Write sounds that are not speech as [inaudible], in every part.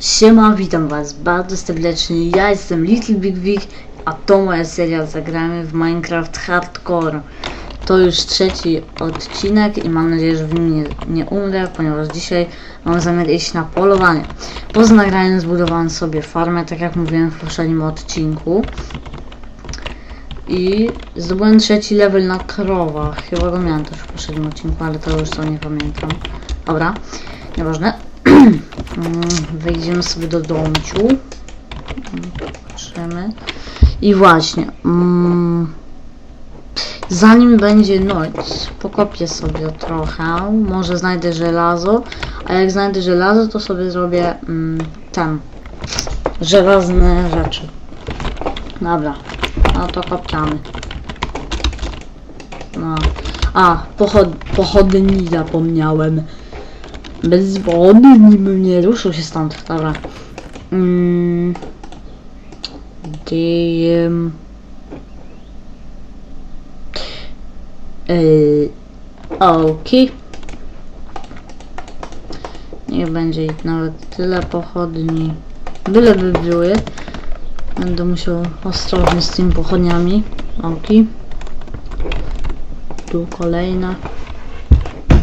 Siema, witam was bardzo serdecznie, ja jestem Little Big Big, a to moja seria Zagramy w Minecraft Hardcore. To już trzeci odcinek i mam nadzieję, że w nim nie, nie umrę, ponieważ dzisiaj mam zamiar iść na polowanie. Poza nagraniem zbudowałem sobie farmę, tak jak mówiłem w poprzednim odcinku. I zdobyłem trzeci level na krowach. Chyba go miałem też w poprzednim odcinku, ale to już co nie pamiętam. Dobra, nieważne. Mm, Wejdziemy sobie do domciu. Patrzymy. I właśnie. Mm, zanim będzie noc, pokopię sobie trochę. Może znajdę żelazo. A jak znajdę żelazo, to sobie zrobię mm, ten. Żelazne rzeczy. Dobra. No to kopiamy. No. A, pochod pochodni zapomniałem. Bez wody bym nie ruszył się stąd. Dobra. Mm. Dim. Yy, Okej. Niech będzie nawet tyle pochodni. Byle by były. Będę musiał ostrożnie z tymi pochodniami. Okej. Tu kolejna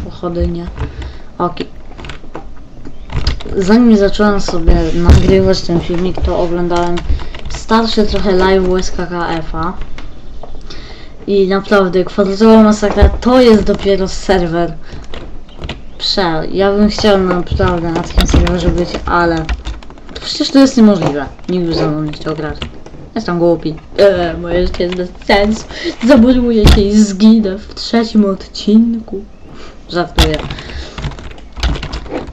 pochodnia. Okej zanim zacząłem sobie nagrywać ten filmik, to oglądałem starsze trochę live SKKF-a. I naprawdę, kwadratowa masakra to jest dopiero serwer. Prze, ja bym chciał naprawdę na takim serwerze być, ale przecież to jest niemożliwe. Nikt ze mną nie chciał grać. Jestem głupi. Eee, moje życie jest bez sensu. Zabuduję się i zginę w trzecim odcinku. Żartuję.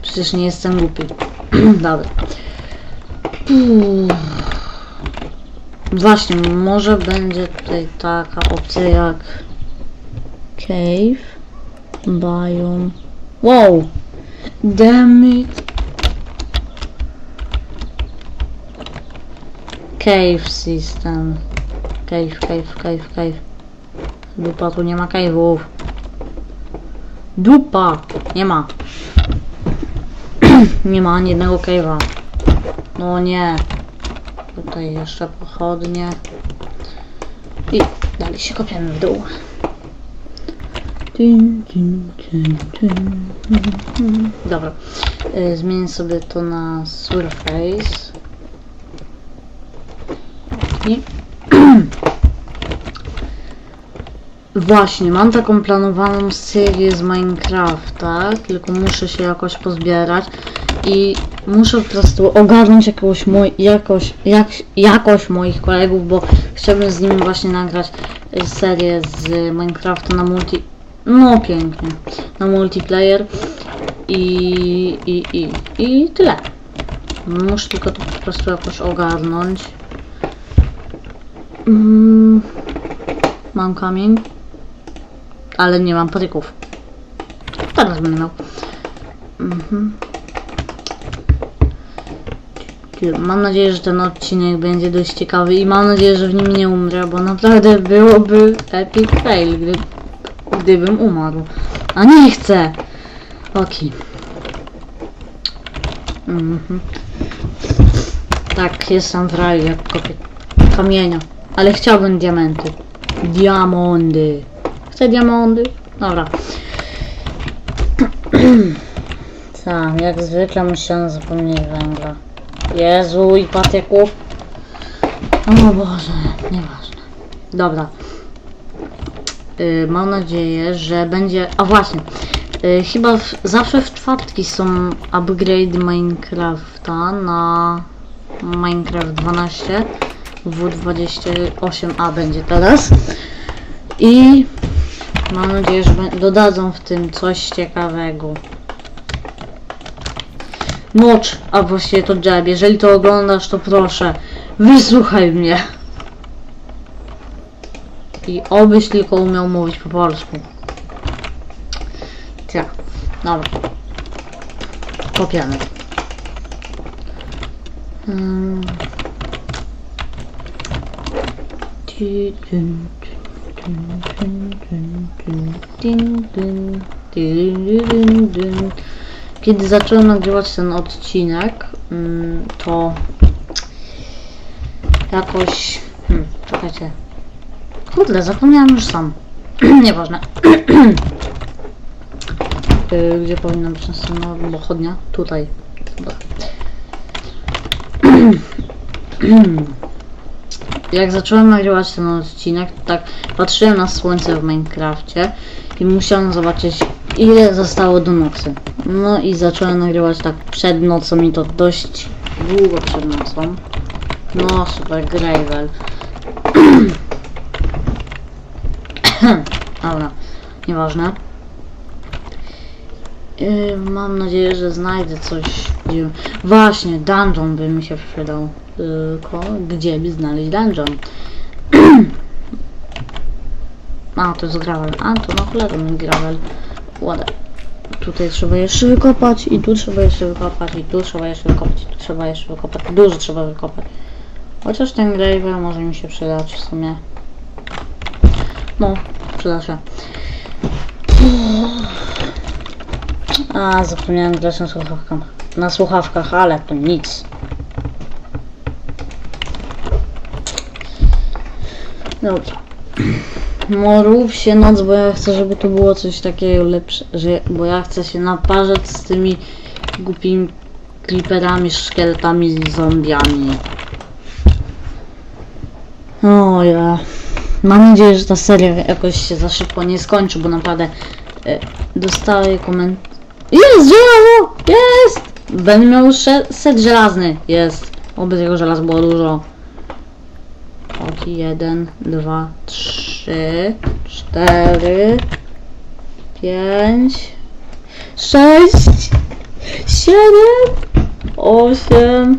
Przecież nie jestem głupi. [clears throat] Dobra. Uff. Właśnie, może będzie tutaj taka opcja jak Cave Biome Wow! Damn it! Cave System Cave, cave, cave, cave Dupa, tu nie ma cave'ów Dupa! Nie ma nie ma ani jednego cave'a. No nie. Tutaj jeszcze pochodnie. I dalej się kopiemy w dół. Dobra. Y, Zmienię sobie to na Surface. I Właśnie, mam taką planowaną serię z Minecrafta, tylko muszę się jakoś pozbierać i muszę po prostu ogarnąć jakąś moj, jakoś, jak, jakoś moich kolegów, bo chciałbym z nimi właśnie nagrać y, serię z Minecrafta na multi... No pięknie, na multiplayer i, i, i, i tyle. Muszę tylko to po prostu jakoś ogarnąć. Mm, mam kamień ale nie mam patyków. Teraz będę miał. Mhm. Mam nadzieję, że ten odcinek będzie dość ciekawy i mam nadzieję, że w nim nie umrę, bo naprawdę byłoby epic fail, gdy, gdybym umarł. A nie chcę! Okej. Mhm. Tak, jestem w raju, jak kopię kamienia. Ale chciałbym diamenty. Diamondy. Chcę diamondy. Dobra. Sam, [clears throat] jak zwykle musiałem zapomnieć węgla. Jezu i patyków. O Boże, nieważne. Dobra. Y, mam nadzieję, że będzie... A właśnie. Y, chyba w, zawsze w czwartki są upgrade Minecrafta na Minecraft 12. W28A będzie teraz. I Mam nadzieję, że dodadzą w tym coś ciekawego. Mocz, a właściwie to Jeb, jeżeli to oglądasz, to proszę, wysłuchaj mnie. I obyś tylko umiał mówić po polsku. Tak, dobra. Kopiamy. Hmm. Kiedy zacząłem nagrywać ten odcinek, mm, to jakoś... Hmm, czekajcie. Kurde, zapomniałem już sam. [clears throat] Nieważne. [clears throat] Y, Gdzie powinna być następna pochodnia? Tutaj. Dobra. [clears throat] Jak zacząłem nagrywać ten odcinek, to tak patrzyłem na słońce w Minecrafcie i musiałem zobaczyć ile zostało do nocy. No i zacząłem nagrywać tak przed nocą i to dość długo przed nocą. No super, Gravel. [clears throat] Dobra, nieważne. Yy, mam nadzieję, że znajdę coś. Właśnie, dungeon by mi się przydał. Tylko gdzie by znaleźć dungeon? [clears throat] A, to jest gravel. A, to na cholerę mi gravel. Ładę. Tutaj trzeba jeszcze wykopać i tu trzeba jeszcze wykopać i tu trzeba jeszcze wykopać i tu trzeba jeszcze wykopać. Dużo trzeba wykopać. Chociaż ten gravel może mi się przydać w sumie. No, przyda się. A, zapomniałem grać na słuchawkach. Na słuchawkach, ale to nic. Dobra. Rób się noc, bo ja chcę, żeby tu było coś takiego lepsze, że, bo ja chcę się naparzać z tymi głupimi creeperami, szkieletami, zombiami. O ja. Mam nadzieję, że ta seria jakoś się za szybko nie skończy, bo naprawdę e, dostaję koment... Jest żelazo! Jest! Będę miał set żelazny. Jest. Oby tego żelaza było dużo. Jeden, dwa, trzy, cztery, pięć, sześć, siedem, osiem,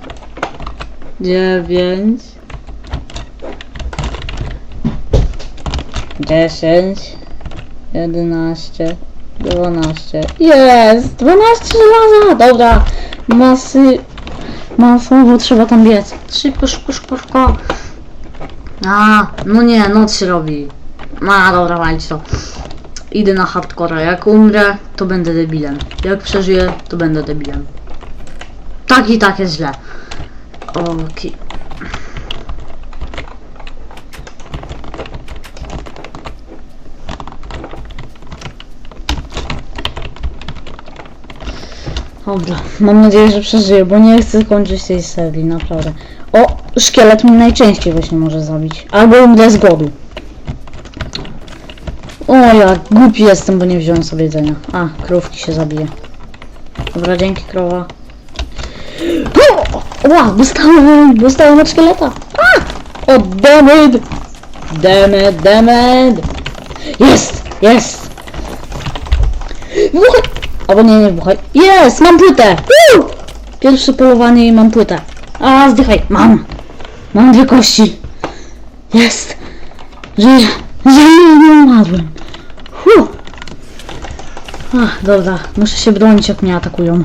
dziewięć, dziesięć, jedenaście, dwanaście. Jest! Dwanaście żelaza! Dobra. Masy... Masowo trzeba tam biec. Szybko, szybko, szybko. A, no nie, noc się robi. A, dobra, walić to. Idę na hardcore. Jak umrę, to będę debilem. Jak przeżyję, to będę debilem. Tak i tak jest źle. Okej. Dobra, mam nadzieję, że przeżyję, bo nie chcę kończyć tej serii, naprawdę. O, szkielet mnie najczęściej właśnie może zabić. Albo umrę z głodu. O, ja głupi jestem, bo nie wziąłem sobie jedzenia. A, krówki się zabije. Dobra, dzięki krowa. O, Ła, dostałem, dostałem od szkieleta. A! O, dammit! Dammit, dammit! Jest, jest! Wybuchaj! Albo nie, nie wybuchaj. Jest, mam płytę! Pierwsze polowanie i mam płytę. A, zdychaj, mam! Mam dwie kości. Jest! Żyję! Żyję, nie umarłem. Huh. Ach, dobra, muszę się bronić jak mnie atakują.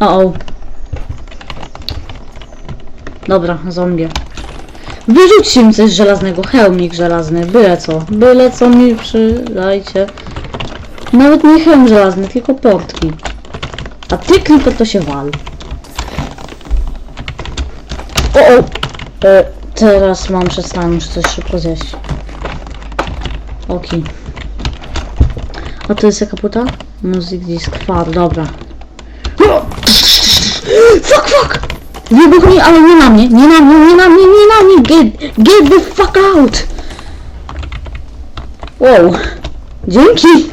O, o. Dobra, zombie. Wyrzućcie mi coś żelaznego, hełmik żelazny, byle co. Byle co mi przydajcie. Nawet nie hełm żelazny, tylko portki. A ty creeper to się wal. O, o! E, teraz mam przestałem, muszę coś szybko zjeść. Oki. A to jest jaka płyta? Music disk far, dobra. O! Fuck, fuck! Wybuchnij, ale nie na mnie, nie na mnie, nie na mnie, nie na mnie! Get, get the fuck out! Wow. Dzięki!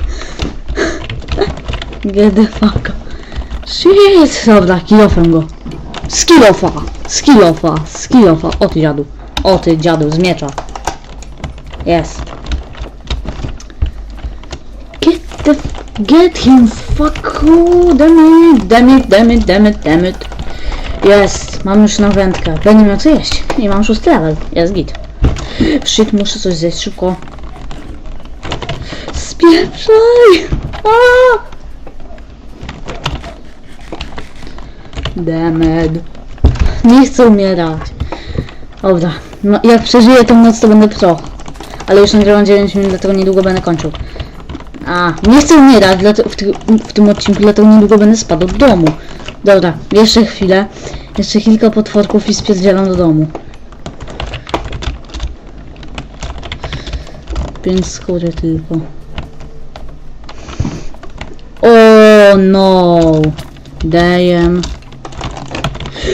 Get the fuck out. Shit! Dobra, kilofem go. Skillofa! Skillofa! Skillofa! O ty dziadu! O ty dziadu, z miecza! Jest! Get the... Get him! Fuck! oh, Damn it! Damn it! Damn it! Damn it! Damn it! Jest! Mam już na wędkę. Będę miał co jeść. I mam szósty level. Jest git. Shit, muszę coś zjeść szybko. Spieprzaj! A! Demed. Nie chcę umierać. Dobra. No, jak przeżyję tą noc, to będę pro. Ale już nagrałam 9 minut, dlatego niedługo będę kończył. A, nie chcę umierać w, ty, w tym odcinku, dlatego niedługo będę spadł do domu. Dobra, jeszcze chwilę. Jeszcze kilka potworków i spierdzielam do domu. Pięć skóry tylko. O no! Dajem.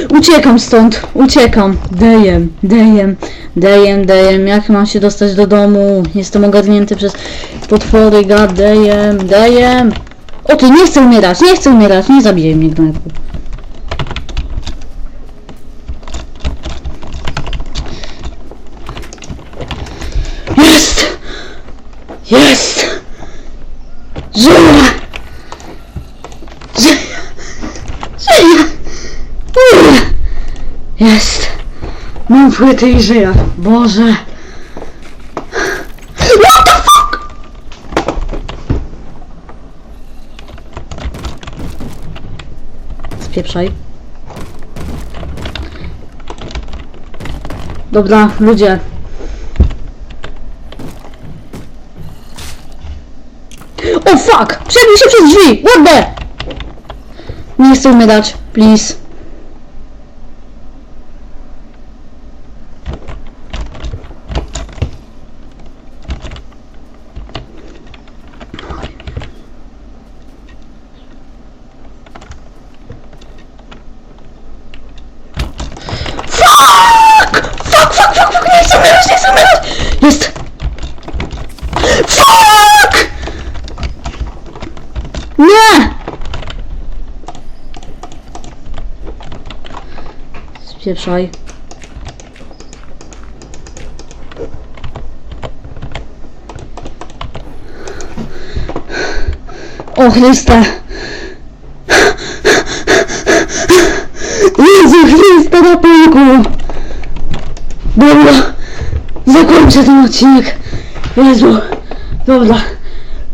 Uciekam stąd! Uciekam! Dajem, dajem, dajem, dajem. Jak mam się dostać do domu? Jestem ogarnięty przez potwory, god dajem, dajem. O ty, nie chcę umierać, nie chcę umierać, nie zabijaj mnie gnojku. Jest! Jest! Żyję! Żyję! Żyję! Jest! Mam płyty i żyję. Boże! What the fuck? Spieprzaj. Dobra, ludzie. O fuck! Przebił się przez drzwi! What the? Nie chcę umierać, please. Fuck! Fuck, fuck, fuck, fuck! Nie chcę umierać, nie chcę umierać! Jest! Fuck! Nie! Spieprzaj. O Chryste! Jezu Chryste na pyłku! Dobra, zakończę ten odcinek. Jezu, dobra.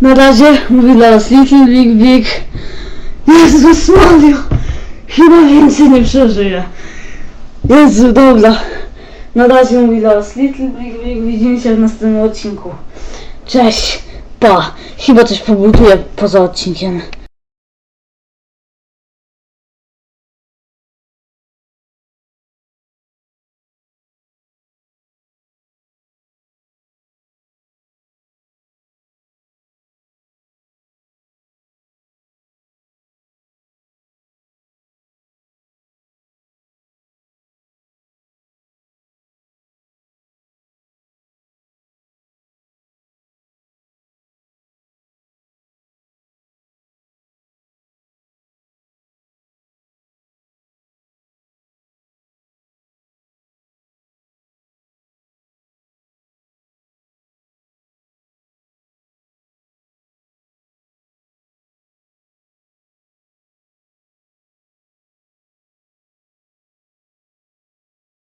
Na razie mówię dla was Little Big Big. Jezus Mario! Chyba więcej nie przeżyję. Jezu, dobra. Na razie mówi dla was Little Big Big. Widzimy się w następnym odcinku. Cześć, pa. Chyba coś pobuduję poza odcinkiem.